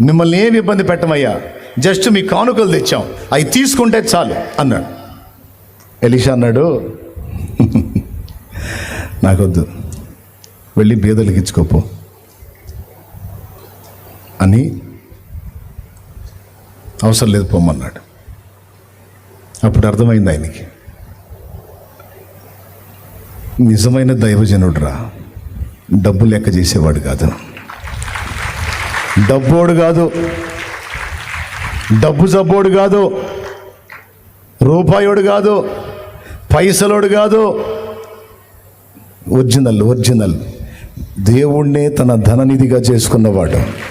మిమ్మల్ని ఏమి ఇబ్బంది పెట్టమయ్యా? జస్ట్ మీ కానుకలు తెచ్చాం. అవి తీసుకుంటే చాలు అన్నాడు. ఎలిషా అన్నాడు నాకొద్దు. వెళ్ళి బీదలకి ఇచ్చుకోపో అని అవసరం లేదు పొమ్మన్నాడు. అప్పుడు అర్థమైంది ఆయనకి. నిజమైన దైవజనుడురా. డబ్బు లెక్క చేసేవాడు కాదు. డబ్బోడు కాదు. డబ్బు జబ్బోడు కాదు. రూపాయోడు కాదు. పైసలోడు కాదు. Original original. దేవుణ్ణే తన ధననిధిగా చేసుకున్నవాడు.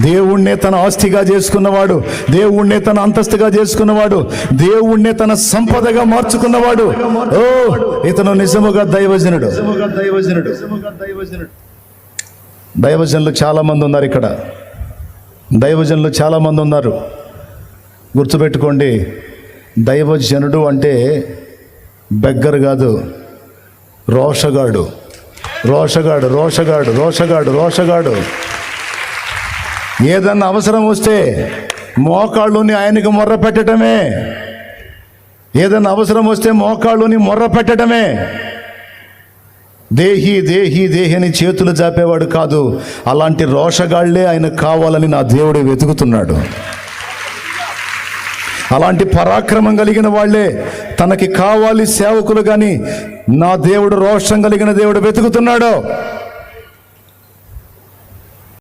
దేవుణ్ణే తన ఆస్తిగా చేసుకున్నవాడు. దేవుణ్ణే తన అంతస్తుగా చేసుకున్నవాడు. దేవుణ్ణే తన సంపదగా మార్చుకున్నవాడు. ఓ ఇతను నిజముగా దైవజనుడు. దైవజనుడు. దైవజనులు చాలామంది ఉన్నారు ఇక్కడ. దైవజనులు చాలామంది ఉన్నారు. గుర్తుపెట్టుకోండి దైవజనుడు అంటే బెగ్గర్ కాదు రోషగాడు. రోషగాడు రోషగాడు రోషగాడు రోషగాడు. ఏదన్నా అవసరం వస్తే మోకాళ్ళుని ఆయనకు మొర్ర పెట్టడమే ఏదన్నా అవసరం వస్తే మోకాళ్ళుని మొర్ర పెట్టడమే దేహి దేహి దేహి అని చేతులు జాపేవాడు కాదు. అలాంటి రోషగాళ్ళే ఆయన కావాలని నా దేవుడు వెతుకుతున్నాడు. అలాంటి పరాక్రమం కలిగిన వాళ్ళే తనకి కావాలి సేవకులు కానీ నా దేవుడు రోషం కలిగిన దేవుడు వెతుకుతున్నాడు.